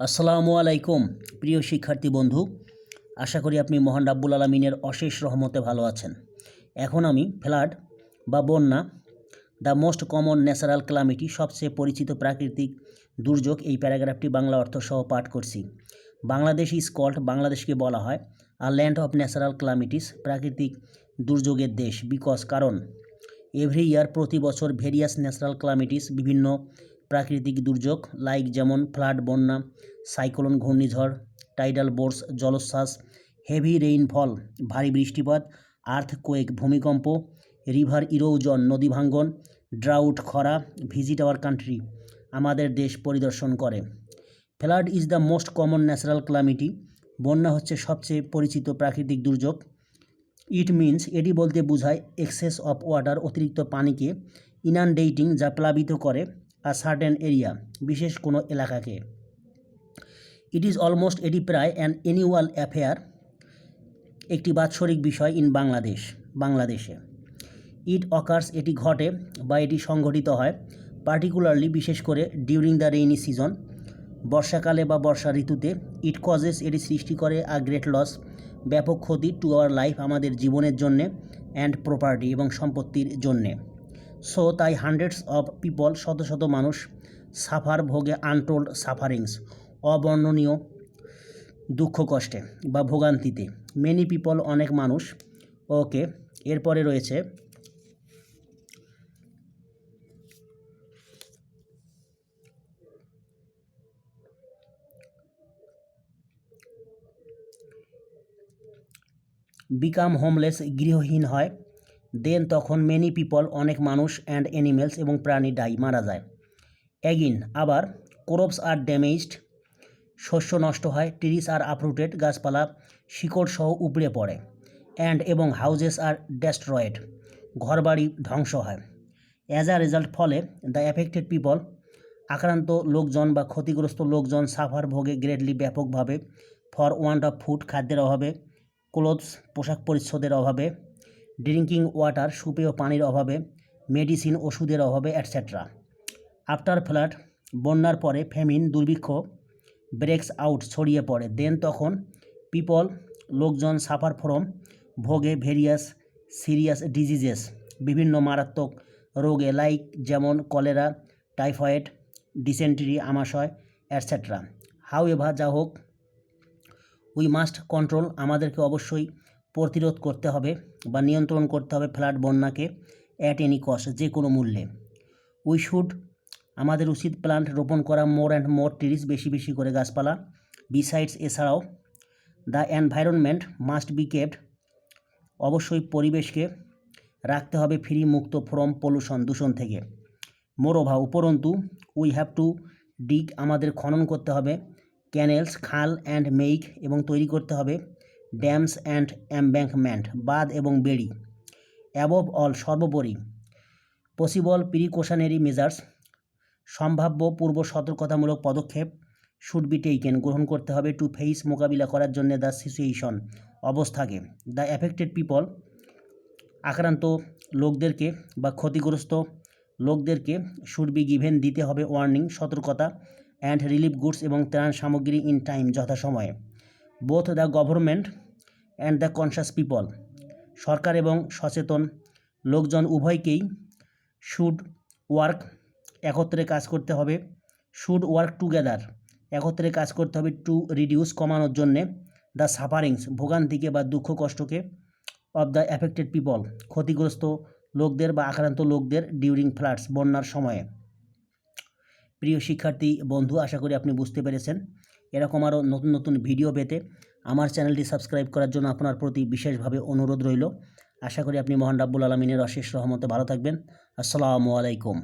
আসসালামু আলাইকুম, প্রিয় শিক্ষার্থী বন্ধু। আশা করি আপনি মহান রাব্বুল আলমিনের অশেষ রহমতে ভালো আছেন। এখন আমি ফ্লাড বা বন্যা, the most common natural calamity সবচেয়ে পরিচিত প্রাকৃতিক দুর্যোগ এই প্যারাগ্রাফটি বাংলা অর্থ সহ পাঠ করছি। বাংলাদেশ ইজ কল্ড, বাংলাদেশকে বলা হয় আর ল্যান্ড অফ ন্যাচারাল ক্লামিটিস প্রাকৃতিক দুর্যোগের দেশ। বিকজ কারণ, এভরি ইয়ার প্রতি বছর ভেরিয়াস ন্যাচারাল ক্লামিটিস বিভিন্ন প্রাকৃতিক দুর্যোগ লাইক যেমন ফ্লাড বন্যা সাইক্লোন ঘূর্ণিঝড় টাইডাল বোর্স জলোচ্ছ্বাস হেভি রেইনফল ভারী বৃষ্টিপাত আর্থ কোয়েক ভূমিকম্প রিভার ইরোজন নদী ভাঙ্গন ড্রাউট খরা ভিজিট আওয়ার কান্ট্রি আমাদের দেশ পরিদর্শন করে। Flood is the most common natural calamity বন্যা হচ্ছে সবচেয়ে পরিচিত প্রাকৃতিক দুর্যোগ। ইট মিন্স এটি বলতে বোঝায় এক্সেস অফ ওয়াটার অতিরিক্ত পানিকে ইনানডেটিং যা প্লাবিত করে। আ সার্টেন এরিয়া বিশেষ কোনো এলাকাকে। ইট ইজ অলমোস্ট এটি প্রায় অ্যান অ্যানুয়াল অ্যাফেয়ার একটি বাৎসরিক বিষয় ইন বাংলাদেশ বাংলাদেশে ইট অকার্স এটি ঘটে বা এটি সংঘটিত হয় পার্টিকুলারলি বিশেষ করে ডিউরিং দ্য রেইনি সিজন বর্ষাকালে বা বর্ষা ঋতুতে। ইট কজেস এটি সৃষ্টি করে আ গ্রেট লস ব্যাপক ক্ষতি টু আওয়ার লাইফ আমাদের জীবনের জন্যে অ্যান্ড প্রপার্টি এবং সম্পত্তির জন্যে। সো তাই হান্ড্রেডস অফ পিপল শত শত মানুষ সাফার ভোগে আনটোল্ড সাফারিংস অবর্ণনীয় দুঃখ কষ্টে বা ভোগান্তিতে। মেনি পিপল অনেক মানুষ ওকে এরপরে রয়েছে বিকাম হোমলেস গৃহহীন হয়। দেন তখন মেনি পিপল অনেক মানুষ অ্যান্ড অ্যানিমেলস এবং প্রাণী ডাই মারা যায়। অ্যাগিন আবার ক্রপস আর ড্যামেজড শস্য নষ্ট হয় ট্রিস আর আপরুটেড গাছপালা, শিকড় সহ উপড়ে পড়ে অ্যান্ড এবং হাউজেস আর ডেস্ট্রয়েড ঘরবাড়ি ধ্বংস হয়। অ্যাজ আ রেজাল্ট ফলে দ্য এফেক্টেড পিপল আক্রান্ত লোকজন বা ক্ষতিগ্রস্ত লোকজন সাফার ভোগে গ্রেটলি ব্যাপকভাবে ফর ওয়ান্ট অফ ফুড খাদ্যের অভাবে ক্লোথস পোশাক পরিচ্ছদের অভাবে ড্রিঙ্কিং ওয়াটার সুপেয় পানির অভাবে, মেডিসিন ওষুধের অভাবে অ্যাটসেট্রা আফটার ফ্লাড বন্যার পরে ফেমিন, দুর্ভিক্ষ ব্রেকস আউট ছড়িয়ে পড়ে। দেন তখন পিপল লোকজন সাফার ফ্রম ভোগে ভেরিয়াস সিরিয়াস ডিজিজেস বিভিন্ন মারাত্মক রোগে লাইক যেমন কলেরা টাইফয়েড ডিসেন্ট্রি আমাশয় অ্যাটসেট্রা হাউ এভার যা হোক উই মাস্ট কন্ট্রোল আমাদেরকে অবশ্যই প্রতিরোধ করতে হবে বা নিয়ন্ত্রণ করতে হবে ফ্লাড বন্যাকে অ্যাট এনি কস্ট যে কোনো মূল্যে। উই শুড আমাদের উচিত প্লান্ট রোপণ করা মোর অ্যান্ড মোর ট্রিজ বেশি বেশি করে গাছপালা। বিসাইডস এছাড়াও the environment must be kept অবশ্যই পরিবেশকে রাখতে হবে ফ্রি মুক্ত ফ্রম পলিউশন দূষণ থেকে। মোরোভা উপরন্তু উই হ্যাভ টু ডিগ আমাদের খনন করতে হবে। ক্যানেলস খাল অ্যান্ড মেইক এবং তৈরি করতে হবে। ড্যামস অ্যান্ড এমব্যাঙ্কমেন্ট বাঁধ এবং বেড়ি। অ্যাবভ অল সর্বোপরি পসিবল প্রিকশনারি মেজার্স, সম্ভাব্য পূর্ব সতর্কতামূলক পদক্ষেপ শুড বি টেকেন গ্রহণ করতে হবে টু ফেস মোকাবিলা করার জন্য দ্য সিচুয়েশন অবস্থাকে। দ্য এফেক্টেড পিপল আক্রান্ত লোকদেরকে বা ক্ষতিগ্রস্ত লোকদেরকে শুড বি গিভেন দিতে হবে ওয়ার্নিং সতর্কতা অ্যান্ড রিলিফ গুডস এবং ত্রাণ সামগ্রী ইন টাইম যথাসময়ে। Both the government and the conscious people সরকার এবং সচেতন লোকজন উভয়কেই শুড ওয়ার্ক একত্রে কাজ করতে হবে। শুড ওয়ার্ক টুগেদার একত্রে কাজ করতে হবে টু রিডিউস কমানোর জন্যে দ্য সাফারিংস ভোগান্তিকে বা দুঃখ কষ্টকে অফ দ্য অ্যাফেক্টেড পিপল ক্ষতিগ্রস্ত লোকদের বা আক্রান্ত লোকদের ডিউরিং ফ্লাডস বন্যার সময়ে। প্রিয় শিক্ষার্থী, বন্ধু, আশা করি আপনি বুঝতে পেরেছেন। এরকম আরও নতুন নতুন ভিডিও পেতে আমার চ্যানেলটি সাবস্ক্রাইব করার জন্য আপনার প্রতি বিশেষভাবে অনুরোধ রইল। আশা করি আপনি মহান রাব্বুল আলমিনের অশেষ রহমতে ভালো থাকবেন। আসসালামু আলাইকুম।